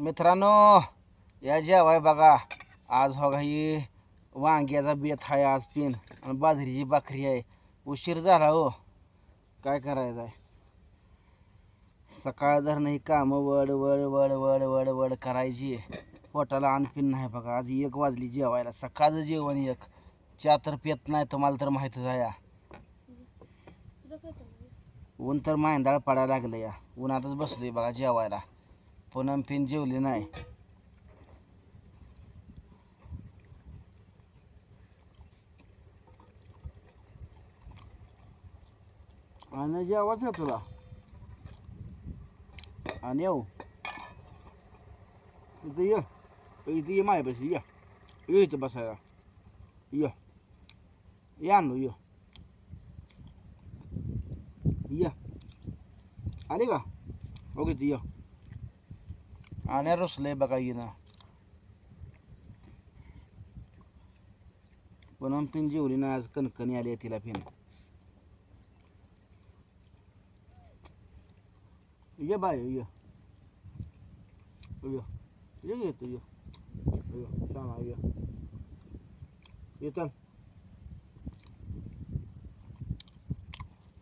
मित्रांनो या जेवाय बघा. आज हो ही वांग्याचा बेत आहे आज पिन आणि बाजरीची भाकरी आहे. उशीर झाला हो. काय करायचं आहे? सकाळ धरणं ही कामं वड वड वड वड वड वड करायची. पोटाला आणपिन नाही बघा. आज एक वाजली जेवायला. सकाळचं जेवण एक. चहा तर पेत नाही तुम्हाला तर माहीतच आहे या. ऊन तर मांदाळ पडायला लागलं या. उन्हातच बसलोय बघा जेवायला. पुन्हा पिन जेवली नाही. आणि आवाज आहे तुला? आणि येऊ. इथं ये. इथं ये माय या. ये इथं बसायला. ये. या आणू यो. या. अरे का? ओके तू ये. आणि रुसलंय बघा येणं पण पिन जेवली ना आज कणकणी आली आहे तिला पिन ये बाय ये ये ये ये तू ये ये ये ये चल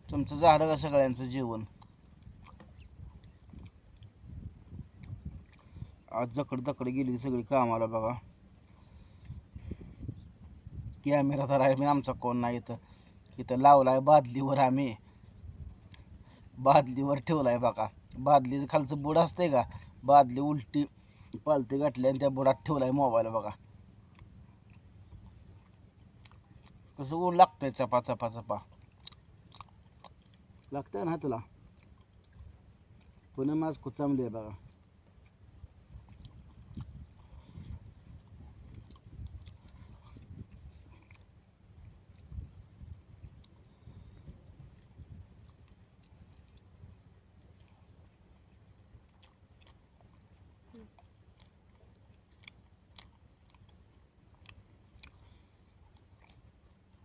तुमचं झालं का सगळ्यांचं जेवण आज जकड तकड गेली सगळी कामाला बघा. कॅमेरा तर आहे मी आमचा कोण नाही इथं. इथं लावलाय बादलीवर आम्ही. बादलीवर ठेवलाय बघा. बादलीचं खालचं बुड असते का? बादली उलटी पालती गाठली आणि त्या बुडात ठेवलाय मोबाईल बघा. कसं ऊन लागतंय चपा चपा चपा. लागतंय ना तुला? पुन्हा माझ कुचामली आहे बघा.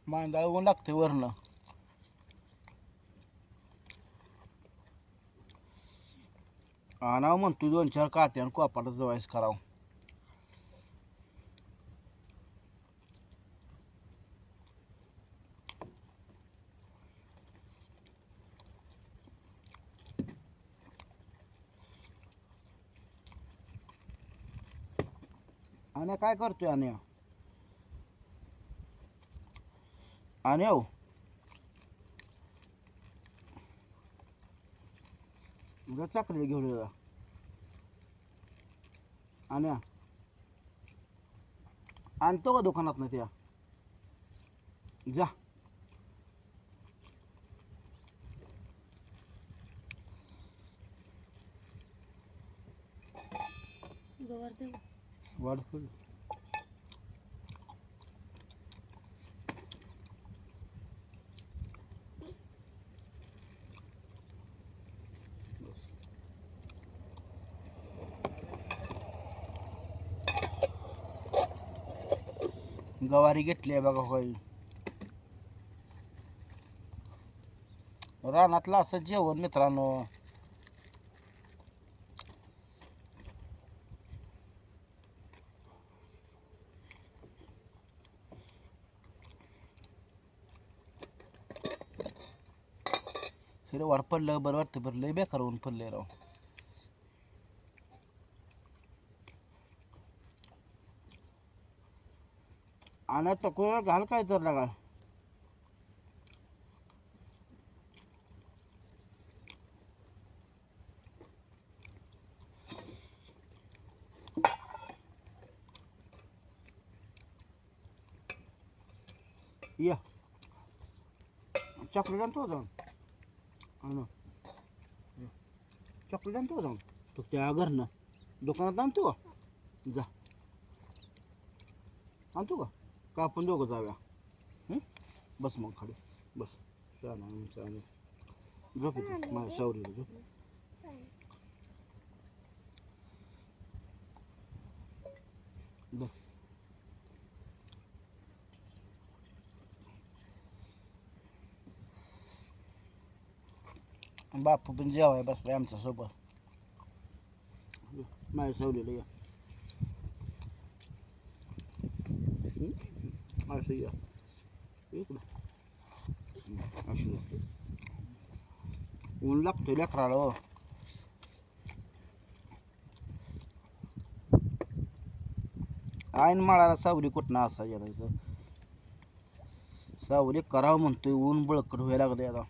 मांदाळ ऊन लागतंय वरनं. आणावं म्हणतो दोन चार काट्यान आणि कोपाटा करावं. आणि काय करतोय आणि आणि उद्या चाकरी घेऊन ये जा. आणि आणतो का दुकानात ना त्या? जा. वाढ गवारी घेतली आहे बघा होय रानातलं असं जेवण मित्रांनो. हिरवाड पडलं बरं वाटतं बरं लय बेकार होऊन पडलंय राव. आणि टकोरा घाल काय तर लागा. या. चॉकलेट आणतो जाऊन. आणू. चॉकलेट आणतो जाऊन. तो त्या घरनं. दुकानात आणतो जा. आणतो का का आपण दोघं जाऊया? बस मग खाली. बस. छान आहे. झोप माझ्या सावलीला झोप. बस. बापू पण जेवाय बसलाय आमच्यासोबत माझ्या सावलीला या हं? असं या इकडं हं, असं या. ऊन लागतं लेकराला हो आईन माळाला सावली कुठनं असायची आता इथं सावली करावं म्हणतोय ऊन बळकट व्हायला लागले आता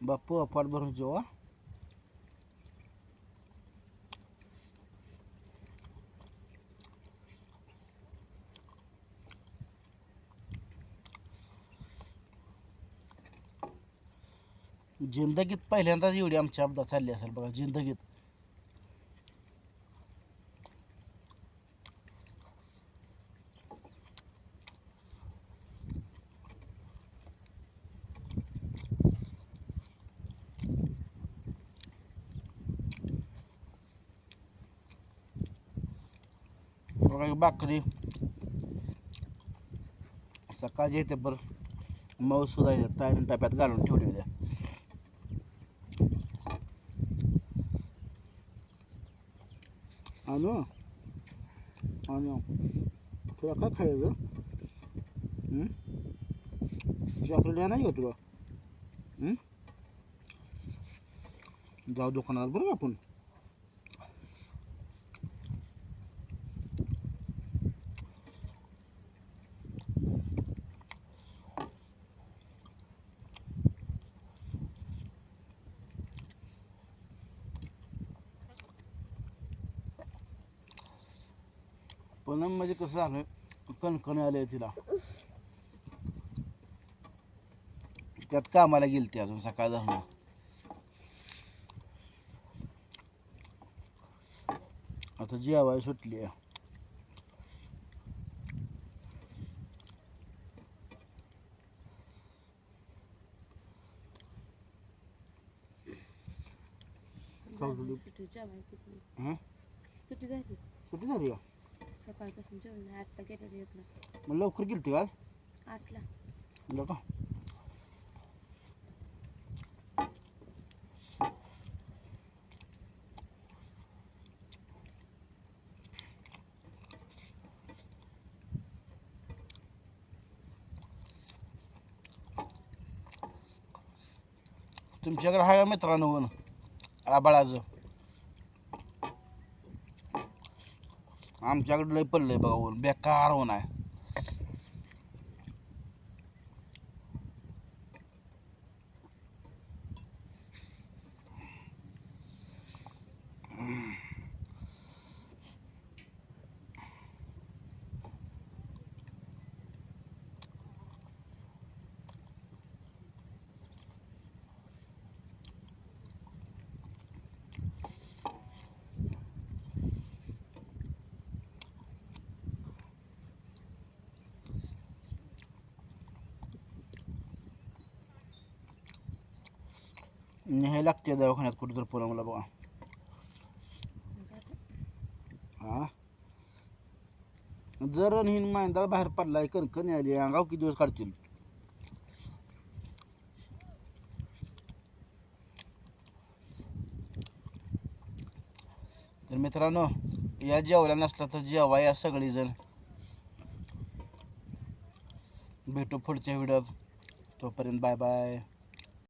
बाप्पू अपाट भरून जिंदगीत पहिल्यांदाच एवढी आमची अपघात चालली असेल बघा जिंदगीत. बघा ही भाकरी सकाळची येते बरं मऊ सुद्धा येते ताईने डब्यात घालून ठेवली होत्या आणू आणू तुला काय खायचं हं? चॉकलेट आहे नाही का तुला हं? जाऊ दुकानात बरं का आपण पण म्हणजे कसं झालं कणकण आले तिला. त्यात कामाला गेली ती अजून सकाळ धरणं आता जेवाय सुटली आहे. हं? सुट्टी झाली. सुट्टी झाली सकाळपासून जेवण आठला गेलं एकला मग लवकर गेली ती काय आठला तुमच्याकडे आहे का मित्रांनो आबाळाचं. आमच्याकडे लय पडलंय बघा ऊन. बेकार ऊन आहे. न्याय लागते दवाखान्यात कुठं तर पुन्हा मला बघा. हा? जर हिन मांदा बाहेर पडलाय कणकण आली अंगाव किती दिवस काढतील? तर मित्रांनो या जेवल्या नसला तर जेवा या सगळीजण. भेटू पुढच्या व्हिडिओत. तोपर्यंत बाय बाय.